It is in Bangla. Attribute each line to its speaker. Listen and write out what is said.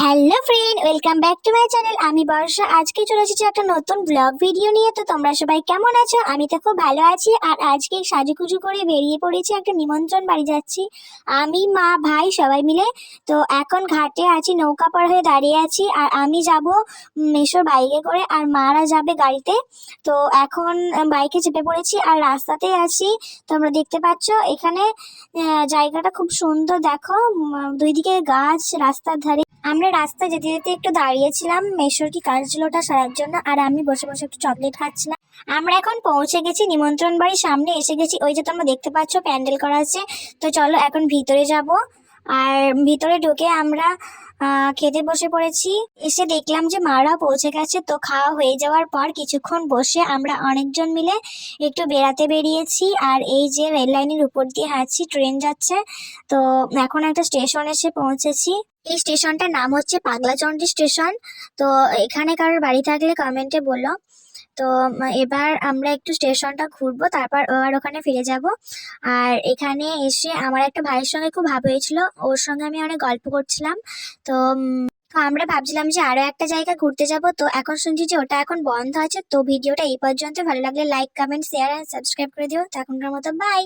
Speaker 1: Hello friend welcome back to my channel আমি বর্ষা। আজকে চলে এসেছি একটা নতুন ব্লগ ভিডিও নিয়ে। তো তোমরা সবাই কেমন আছো? আমি তো খুব ভালো আছি। আর আজকে সাজুকুজু করে বেরিয়ে পড়েছি, একটা নিমন্ত্রণ বাড়ি যাচ্ছি। আমি, মা, ভাই সবাই মিলে। তো এখন ঘাটে আছি, নৌকা পার হয়ে দাঁড়িয়ে আছি। আর আমি যাব মেশোর বাইকে করে, আর মারা যাবে গাড়িতে। তো এখন বাইকে চেপে পড়েছি, আর রাস্তাতেই আছি। তোমরা দেখতে পাচ্ছ, এখানে জায়গাটা খুব সুন্দর। দেখো দুই দিকে গাছ, রাস্তার ধারে। আমরা রাস্তা যেতে যেতে একটু দাঁড়িয়েছিলাম। মেশোর কি কাজ ছিল ওটা সারার জন্য? আর আমি বসে বসে একটু চকলেট খাচ্ছিলাম। আমরা এখন পৌঁছে গেছি নিমন্ত্রণ বাড়ির সামনে। এসে গেছি, ওই যে তোমরা দেখতে পাচ্ছ, প্যান্ডেল করা আছে। তো চলো এখন ভিতরে যাব। আর ভিতরে ঢুকে আমরা খেতে বসে পড়েছি। এসে দেখলাম যে মারা পৌঁছে গেছে। তো খাওয়া হয়ে যাওয়ার পর কিছুক্ষণ বসে আমরা অনেকজন মিলে একটু বেড়াতে বেরিয়েছি। আর এই যে রেল লাইনের উপর দিয়ে হাঁটছি, ট্রেন যাচ্ছে। তো এখন একটা স্টেশন এসে পৌঁছেছি। এই স্টেশনটার নাম হচ্ছে পাগলাচন্ডী স্টেশন। তো এখানে কারোর বাড়ি থাকলে কমেন্টে বলো। তো এবার আমরা একটু স্টেশনটা ঘুরবো, তারপর আবার ওখানে ফিরে যাব। আর এখানে এসে আমার একটা ভাইয়ের সঙ্গে খুব ভাব হয়েছিল, ওর সঙ্গে আমি অনেক গল্প করছিলাম। তো আমরা ভাবছিলাম যে আরও একটা জায়গা ঘুরতে যাব। তো এখন শুনছি যে ওটা এখন বন্ধ আছে। তো ভিডিওটা এই পর্যন্ত। ভালো লাগলে like comment share and subscribe করে দিও। তো এখনকার মতো বাই